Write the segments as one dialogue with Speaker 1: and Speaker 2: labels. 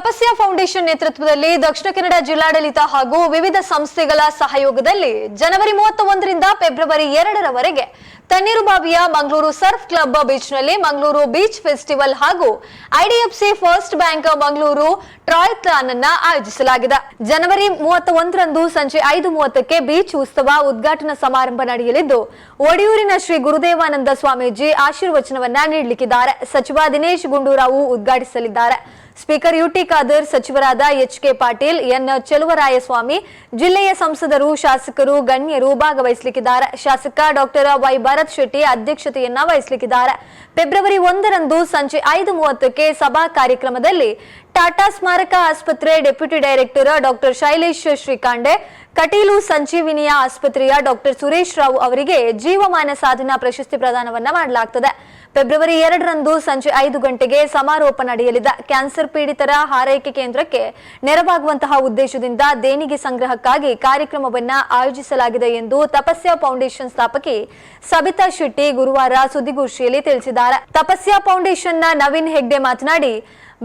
Speaker 1: ತಪಸ್ಯ foundation ನೇತೃತ್ವದಲ್ಲಿ ದಕ್ಷಿಣ ಕನ್ನಡ ಜಿಲ್ಲಾಡಳಿತ ಹಾಗೂ ವಿವಿಧ ಸಂಸ್ಥೆಗಳ ಸಹಯೋಗದಲ್ಲಿ ಜನವರಿ ಮೂವತ್ತ ಒಂದರಿಂದ ಫೆಬ್ರವರಿ ಎರಡರವರೆಗೆ ತಣ್ಣೀರುಬಾವಿಯ ಮಂಗಳೂರು ಸರ್ಫ್ ಕ್ಲಬ್ ಬೀಚ್ನಲ್ಲಿ ಮಂಗಳೂರು ಬೀಚ್ ಫೆಸ್ಟಿವಲ್ ಹಾಗೂ IDFC first bank Mangaluru triathlon ಅನ್ನ ಆಯೋಜಿಸಲಾಗಿದೆ. ಜನವರಿ ಮೂವತ್ತ ಒಂದರಂದು ಸಂಜೆ ಐದು ಮೂವತ್ತಕ್ಕೆ ಬೀಚ್ ಉತ್ಸವ ಉದ್ಘಾಟನಾ ಸಮಾರಂಭ ನಡೆಯಲಿದ್ದು, ಒಡಿಯೂರಿನ ಶ್ರೀ ಗುರುದೇವಾನಂದ ಸ್ವಾಮೀಜಿ ಆಶೀರ್ವಚನವನ್ನ ನೀಡಲಿಕ್ಕಿದ್ದಾರೆ. ಸಚಿವ ದಿನೇಶ್ ಗುಂಡೂರಾವ್ ಉದ್ಘಾಟಿಸಲಿದ್ದಾರೆ. ಸ್ಪೀಕರ್ ಯುಟಿ ಖಾದರ್, ಸಚಿವರಾದ H K Patil, N Cheluvarayaswamy, ಜಿಲ್ಲೆಯ ಸಂಸದರು, ಶಾಸಕರು, ಗಣ್ಯರು ಭಾಗವಹಿಸಲಿಕ್ಕಿದ್ದಾರೆ. ಶಾಸಕ ಡಾಕ್ಟರ್ ವೈ ಭರತ್ ಶೆಟ್ಟಿ ಅಧ್ಯಕ್ಷತೆಯನ್ನ ವಹಿಸಲಿಕ್ಕಿದ್ದಾರೆ. ಫೆಬ್ರವರಿ ಒಂದರಂದು ಸಂಜೆ ಐದು ಮೂವತ್ತಕ್ಕೆ ಸಭಾ ಕಾರ್ಯಕ್ರಮದಲ್ಲಿ ಟಾಟಾ ಸ್ಮಾರಕ ಆಸ್ಪತ್ರೆ deputy director doctor Shailesh Shrikhande, Kateel ಸಂಜೀವಿನಿಯ ಆಸ್ಪತ್ರೆಯ ಡಾಕ್ಟರ್ ಸುರೇಶ್ ರಾವ್ ಅವರಿಗೆ ಜೀವಮಾನ ಸಾಧನಾ ಪ್ರಶಸ್ತಿ ಪ್ರದಾನವನ್ನ ಮಾಡಲಾಗುತ್ತದೆ ಫೆಬ್ರವರಿ ಎರಡರಂದು ಸಂಜೆ ಐದು ಗಂಟೆಗೆ ಸಮಾರೋಪ ನಡೆಯಲಿದ್ದ ಕ್ಯಾನ್ಸರ್ ಪೀಡಿತರ ಹಾರೈಕೆ ಕೇಂದ್ರಕ್ಕೆ ನೆರವಾಗುವಂತಹ ಉದ್ದೇಶದಿಂದ ದೇಣಿಗೆ ಸಂಗ್ರಹಕ್ಕಾಗಿ ಕಾರ್ಯಕ್ರಮವನ್ನು ಆಯೋಜಿಸಲಾಗಿದೆ ಎಂದು ತಪಸ್ಯ ಫೌಂಡೇಶನ್ ಸ್ಥಾಪಕಿ ಸಬಿತಾ ಶೆಟ್ಟಿ ಗುರುವಾರ ಸುದ್ದಿಗೋಷ್ಠಿಯಲ್ಲಿ ತಿಳಿಸಿದ್ದಾರೆ. ತಪಸ್ಯ ಫೌಂಡೇಶನ್ನ ನವೀನ್ ಹೆಗ್ಡೆ ಮಾತನಾಡಿ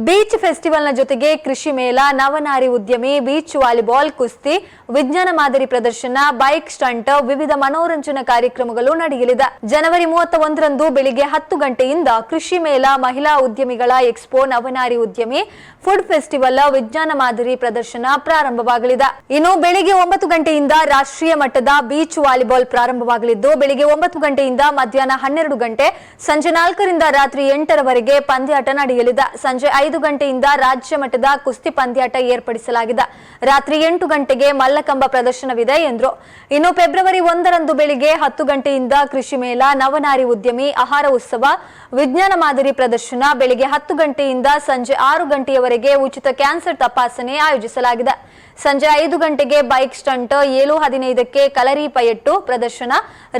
Speaker 1: ಬೀಚ್ ಫೆಸ್ಟಿವಲ್ನ ಜೊತೆಗೆ ಕೃಷಿ ಮೇಳ, ನವನಾರಿ ಉದ್ಯಮಿ, ಬೀಚ್ ವಾಲಿಬಾಲ್ ಕುಸ್ತಿ, ವಿಜ್ಞಾನ ಮಾದರಿ ಪ್ರದರ್ಶನ, ಬೈಕ್ ಸ್ಟಂಟ್, ವಿವಿಧ ಮನೋರಂಜನಾ ಕಾರ್ಯಕ್ರಮಗಳು ನಡೆಯಲಿದೆ. ಜನವರಿ ಮೂವತ್ತ ಒಂದರಂದು ಬೆಳಿಗ್ಗೆ ಹತ್ತು ಗಂಟೆಯಿಂದ ಕೃಷಿ ಮೇಳ, ಮಹಿಳಾ ಉದ್ಯಮಿಗಳ ಎಕ್ಸ್ಪೋ, ನವನಾರಿ ಉದ್ಯಮಿ, ಫುಡ್ ಫೆಸ್ಟಿವಲ್, ವಿಜ್ಞಾನ ಮಾದರಿ ಪ್ರದರ್ಶನ ಪ್ರಾರಂಭವಾಗಲಿದೆ. ಇನ್ನು ಬೆಳಿಗ್ಗೆ ಒಂಬತ್ತು ಗಂಟೆಯಿಂದ ರಾಷ್ಟ್ರೀಯ ಮಟ್ಟದ ಬೀಚ್ ವಾಲಿಬಾಲ್ ಪ್ರಾರಂಭವಾಗಲಿದ್ದು, ಬೆಳಿಗ್ಗೆ ಒಂಬತ್ತು ಗಂಟೆಯಿಂದ ಮಧ್ಯಾಹ್ನ ಹನ್ನೆರಡು ಗಂಟೆ, ಸಂಜೆ ನಾಲ್ಕರಿಂದ ರಾತ್ರಿ ಎಂಟರವರೆಗೆ ಪಂದ್ಯಾಟ ನಡೆಯಲಿದೆ. ಸಂಜೆ ಐದು ಗಂಟೆಯಿಂದ ರಾಜ್ಯ ಮಟ್ಟದ ಕುಸ್ತಿ ಪಂದ್ಯಾಟ ಏರ್ಪಡಿಸಲಾಗಿದೆ. ರಾತ್ರಿ ಎಂಟು ಗಂಟೆಗೆ ಮಲ್ಲಕಂಬ ಪ್ರದರ್ಶನವಿದೆ ಎಂದರು. ಇನ್ನು ಫೆಬ್ರವರಿ ಒಂದರಂದು ಬೆಳಿಗ್ಗೆ ಹತ್ತು ಗಂಟೆಯಿಂದ ಕೃಷಿ ಮೇಳ, ನವನಾರಿ ಉದ್ಯಮಿ, ಆಹಾರ ಉತ್ಸವ, ವಿಜ್ಞಾನ ಮಾದರಿ ಪ್ರದರ್ಶನ, ಬೆಳಿಗ್ಗೆ ಹತ್ತು ಗಂಟೆಯಿಂದ ಸಂಜೆ ಆರು ಗಂಟೆಯವರೆಗೆ ಉಚಿತ ಕ್ಯಾನ್ಸರ್ ತಪಾಸಣೆ ಆಯೋಜಿಸಲಾಗಿದೆ. ಸಂಜೆ ಐದು ಗಂಟೆಗೆ ಬೈಕ್ ಸ್ಟಂಟ್, ಏಳು ಹದಿನೈದಕ್ಕೆ ಕಲರಿ ಪಯಟ್ಟು ಪ್ರದರ್ಶನ,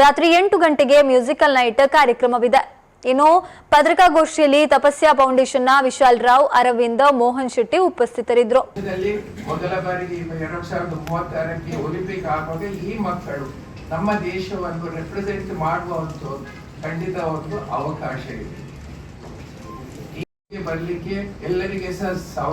Speaker 1: ರಾತ್ರಿ ಎಂಟು ಗಂಟೆಗೆ ಮ್ಯೂಸಿಕಲ್ ನೈಟ್ ಕಾರ್ಯಕ್ರಮವಿದೆ. ಇನ್ನು ಪತ್ರಿಕಾಗೋಷ್ಠಿಯಲ್ಲಿ ತಪಸ್ಯ ಫೌಂಡೇಶನ್ನ ವಿಶಾಲ್ ರಾವ್, ಅರವಿಂದ, ಮೋಹನ್ ಶೆಟ್ಟಿ ಉಪಸ್ಥಿತರಿದ್ದರು
Speaker 2: ಮೊದಲ ಬಾರಿಗೆ ಎರಡ್ ಸಾವಿರದ ಮೂವತ್ತಾರಕ್ಕೆ ಒಲಿಂಪಿಕ್ ಆಗುವಾಗ ಈ ಮಕ್ಕಳು ನಮ್ಮ ದೇಶವನ್ನು ರೆಪ್ರೆಸೆಂಟ್ ಮಾಡುವಂತ ಖಂಡಿತ ಒಂದು ಅವಕಾಶ ಇದೆ. ಬರಲಿಕ್ಕೆ ಎಲ್ಲರಿಗೆ ಸಹ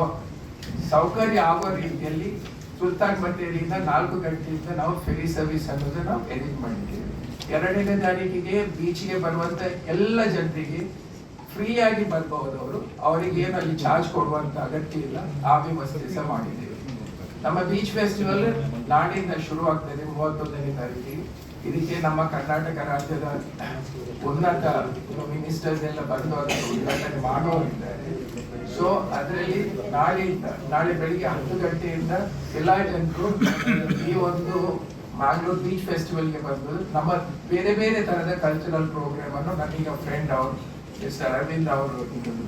Speaker 2: ಸೌಕರ್ಯ ಆಗುವ ರೀತಿಯಲ್ಲಿ ಸುಲ್ತಾನ್ ಬಟ್ಟೆಯಿಂದ ನಾಲ್ಕು ಗಂಟೆಯಿಂದ ನಾವು ಫೆರಿ ಸರ್ವಿಸ್ ಅನ್ನೋದು ನಾವು ಅರೇಂಜ್ ಮಾಡಿದ್ದೇವೆ. ಎರಡನೇ ತಾರೀಕಿಗೆ ಬೀಚ್ಗೆ ಬರುವಂತ ಎಲ್ಲ ಜನರಿಗೆ ಫ್ರೀ ಆಗಿ ಬರ್ಬಹುದು ಅವರು ಅವರಿಗೆ ಏನು ಅಲ್ಲಿ ಚಾರ್ಜ್ ಕೊಡುವಂತ ಅಗತ್ಯ ಇಲ್ಲ. ಆ ವ್ಯವಸ್ಥೆ ಸಹ ಮಾಡಿದ್ದೇವೆ. ನಮ್ಮ ಬೀಚ್ ಫೆಸ್ಟಿವಲ್ ನಾಡಿನ ಶುರು ಆಗ್ತದೆ ಮೂವತ್ತೊಂದನೇ ತಾರೀಕಿಗೆ. ಇದಕ್ಕೆ ನಮ್ಮ ಕರ್ನಾಟಕ ರಾಜ್ಯದ ಉನ್ನತ ಮಿನಿಸ್ಟರ್ಸ್ ಎಲ್ಲ ಬಂದು ಅದನ್ನು ಉದ್ಘಾಟನೆ ಮಾಡುವವರಿದ್ದಾರೆ ಸೊ ಅದರಲ್ಲಿ ನಾಳೆಯಿಂದ, ನಾಳೆ ಬೆಳಿಗ್ಗೆ ಹತ್ತು ಗಂಟೆಯಿಂದ ಎಲ್ಲ ಜನರು ಈ ಒಂದು ಮ್ಯಾಂಗ್ಳೂರ್ ಬೀಚ್ ಫೆಸ್ಟಿವಲ್ಗೆ ಬಂದು ನಮ್ಮ ಬೇರೆ ಬೇರೆ ತರಹದ ಕಲ್ಚರಲ್ ಪ್ರೋಗ್ರಾಮ್ ಅನ್ನು ನನಗೆ ಫ್ರೆಂಡ್ ಅವರು ಮಿಸ್ಟರ್ ಅರವಿಂದ್ ಅವರು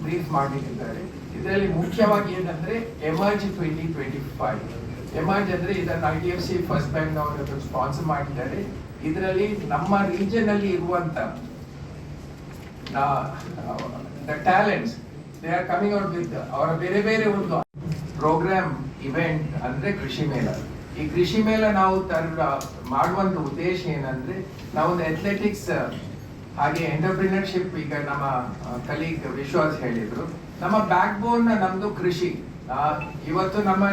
Speaker 2: ಬ್ರೀಫ್ ಮಾಡಿದ್ದಾರೆ. ಇದರಲ್ಲಿ ಮುಖ್ಯವಾಗಿ ಏನಂದ್ರೆ emerge twenty twenty five emerge ಅಂದ್ರೆ ಇದನ್ನು I D F C first bank ಅವರು ಸ್ಪಾನ್ಸರ್ ಮಾಡಿದ್ದಾರೆ. ಇದರಲ್ಲಿ ನಮ್ಮ ರೀಜನ್ ಅಲ್ಲಿ ಇರುವಂತ the talents they are coming out with ಅವರ ಬೇರೆ ಬೇರೆ ಒಂದು ಪ್ರೋಗ್ರಾಮ್ ಇವೆಂಟ್ ಅಂದ್ರೆ ಕೃಷಿ ಮೇಳ. ಈ ಕೃಷಿ ಮೇಲೆ ನಾವು ತರ ಮಾಡುವಂತ ಉದ್ದೇಶ ಏನಂದ್ರೆ ನಾವು ಒಂದು ಅಥ್ಲೆಟಿಕ್ಸ್ ಹಾಗೆ ಎಂಟರ್ಪ್ರಿನರ್ಶಿಪ್ ಈಗ ನಮ್ಮ ಕಲೀಗ್ ವಿಶ್ವಾಸ್ ಹೇಳಿದ್ರು. ನಮ್ಮ ಬ್ಯಾಕ್ ಬೋನ್ ನಮ್ದು ಕೃಷಿ. ಇವತ್ತು ನಮ್ಮ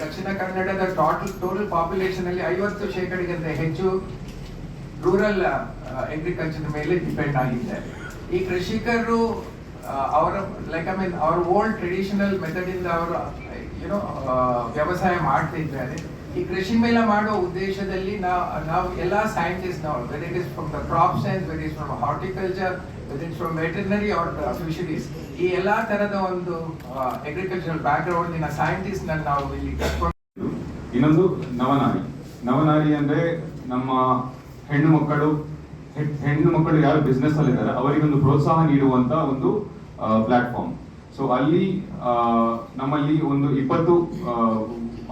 Speaker 2: ದಕ್ಷಿಣ ಕನ್ನಡದ ಟೋಟಲ್ ಟೋಟಲ್ ಪಾಪ್ಯುಲೇಷನ್ ಅಲ್ಲಿ ಐವತ್ತು ಶೇಕಡಿಗಿಂತ ಹೆಚ್ಚು ರೂರಲ್ ಅಗ್ರಿಕಲ್ಚರ್ ಮೇಲೆ ಡಿಪೆಂಡ್ ಆಗಿದ್ದಾರೆ ಈ ಕೃಷಿಕರು ಅವರ ಲೈಕ್ ಐ ಮೀನ್ ಅವ್ರ ಓಲ್ಡ್ ಟ್ರೆಡಿಷನಲ್ ಮೆಥಡ್ ಇಂದ ಅವರು ಏನೋ ವ್ಯವಸಾಯ ಮಾಡ್ತಿದ್ದಾರೆ. ಈ ಕೃಷಿ ಮೇಲೆ ಮಾಡುವ ಉದ್ದೇಶದಲ್ಲಿ ನಾವು ನಾವು ಎಲ್ಲಾ ಸೈಂಟಿಸ್ಟ್ ನಾವು where it is from the crop science where is from horticulture where is from veterinary or fisheries ಈ ಎಲ್ಲ ತರದ ಒಂದು ಅಗ್ರಿಕಲ್ಚರಲ್ ಬ್ಯಾಕ್ಗ್ರೌಂಡ್ ಇನ ಸೈಂಟಿಸ್ಟ್ ನಾವು ಇಲ್ಲಿ ಕರ್ಕೊಂಡು
Speaker 3: ಇನ್ನೊಂದು ನವನಾರಿ. ನವನಾರಿ ಅಂದ್ರೆ ನಮ್ಮ ಹೆಣ್ಣು ಮಕ್ಕಳು ಹೆಣ್ಣು ಮಕ್ಕಳು ಯಾರು ಬಿಸ್ನೆಸ್ ಅಲ್ಲಿ ಇದ್ದಾರೆ ಅವರಿಗೊಂದು ಪ್ರೋತ್ಸಾಹ ನೀಡುವಂತ ಒಂದು ಪ್ಲಾಟ್ಫಾರ್ಮ್ ಸೊ ಅಲ್ಲಿ ನಮ್ಮ ನಮ್ಮಲ್ಲಿ ಒಂದು ಇಪ್ಪತ್ತು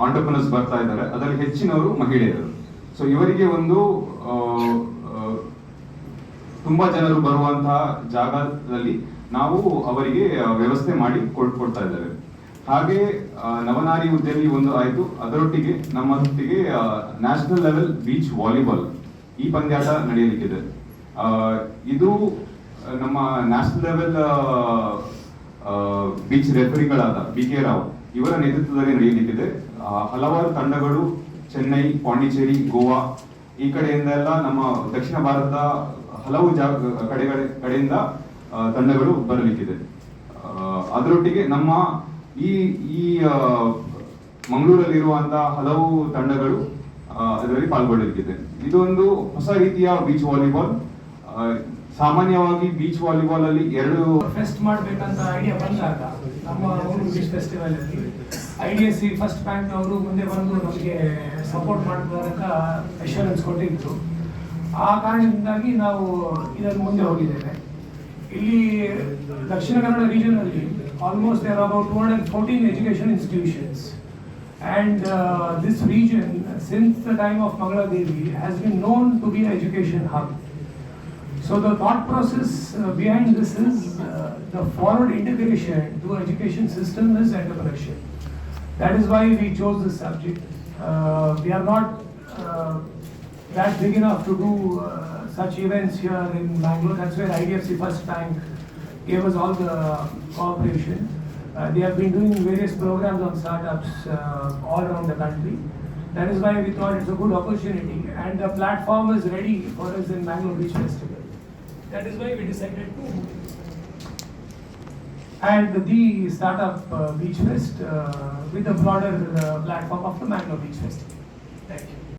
Speaker 3: ಆಂಟರ್ಪ್ರನರ್ಸ್ ಬರ್ತಾ ಇದ್ದಾರೆ. ಅದರಲ್ಲಿ ಹೆಚ್ಚಿನವರು ಮಹಿಳೆಯರು. ಸೊ ಇವರಿಗೆ ಒಂದು ತುಂಬಾ ಜನರು ಬರುವಂತಹ ಜಾಗದಲ್ಲಿ ನಾವು ಅವರಿಗೆ ವ್ಯವಸ್ಥೆ ಮಾಡಿ ಕೊಡ್ಕೊಡ್ತಾ ಇದ್ದೇವೆ. ಹಾಗೆ ನವನಾರಿ ಉದ್ಯಮಿ ಒಂದು ಆಯಿತು. ಅದರೊಟ್ಟಿಗೆ ನಮ್ಮೊಟ್ಟಿಗೆ ನ್ಯಾಷನಲ್ ಲೆವೆಲ್ ಬೀಚ್ ವಾಲಿಬಾಲ್ ಈ ಪಂದ್ಯಾಟ ನಡೆಯಲಿಕ್ಕಿದೆ. ಇದು, ನಮ್ಮ ನ್ಯಾಷನಲ್ ಲೆವೆಲ್ ಬೀಚ್ ರೆಫರಿಗಳಾದ ಬಿ ಕೆ ರಾವ್ ಇವರ ನೇತೃತ್ವದಲ್ಲಿ ನಡೆಯಲಿಕ್ಕಿದೆ. ಹಲವಾರು ತಂಡಗಳು ಚೆನ್ನೈ, ಪಾಂಡಿಚೇರಿ, ಗೋವಾ ಈ ಕಡೆಯಿಂದ ಎಲ್ಲ ನಮ್ಮ ದಕ್ಷಿಣ ಭಾರತದ ಹಲವು ಜಾಗ ಕಡೆಗಳ ಕಡೆಯಿಂದ ತಂಡಗಳು ಬರಲಿಕ್ಕಿದೆ. ಅದರೊಟ್ಟಿಗೆ ನಮ್ಮ ಈ ಈ ಮಂಗಳೂರಲ್ಲಿರುವಂತಹ ಹಲವು ತಂಡಗಳು ಅದರಲ್ಲಿ ಪಾಲ್ಗೊಳ್ಳಲಿಕ್ಕಿದೆ. ಇದೊಂದು ಹೊಸ ರೀತಿಯ ಬೀಚ್ ವಾಲಿಬಾಲ್ ಸಾಮಾನ್ಯವಾಗಿ ಬೀಚ್ ವಾಲಿಬಾಲ್ ಅಲ್ಲಿ ಎರಡು
Speaker 4: ಫೆಸ್ಟ್ ಮಾಡ್ಬೇಕಂತ ಐಡಿಯಾ ಬಂದಾಗ ನಮ್ಮ ಊರು ಬೀಚ್ ಫೆಸ್ಟಿವಲ್ ಅಲ್ಲಿ I D S C first bank ಅವರು ಮುಂದೆ ಬಂದು ನಮಗೆ ಸಪೋರ್ಟ್ ಮಾಡಬೇಕಂತ ಅಶ್ಯೂರೆನ್ಸ್ ಕೊಟ್ಟಿದ್ರು. ಆ ಕಾರಣದಿಂದಾಗಿ ನಾವು ಇದನ್ನು ಮುಂದೆ ಹೋಗಿದ್ದೇವೆ. ಇಲ್ಲಿ ದಕ್ಷಿಣ ಕನ್ನಡ ರೀಜನ್ ಅಲ್ಲಿ almost there about two hundred fourteen education institutions and this this region, since the time of Mangaladevi has been known to be an education. So the thought process uh, behind this is uh, the forward integration to education system is entrepreneurship. That is why we chose this subject. Uh, we are not uh, that big enough to do uh, such events here in Bangalore. That's where IDFC First Bank gave us all the cooperation. Uh, they have been doing various programs on startups uh, all around the country. That is why we thought it's a good opportunity and the platform is ready for us in Bangalore Beach Festival. That is why we decided to And the startup uh, Beach uh, with a broader uh, platform of the Bangalore Beach. Thank you.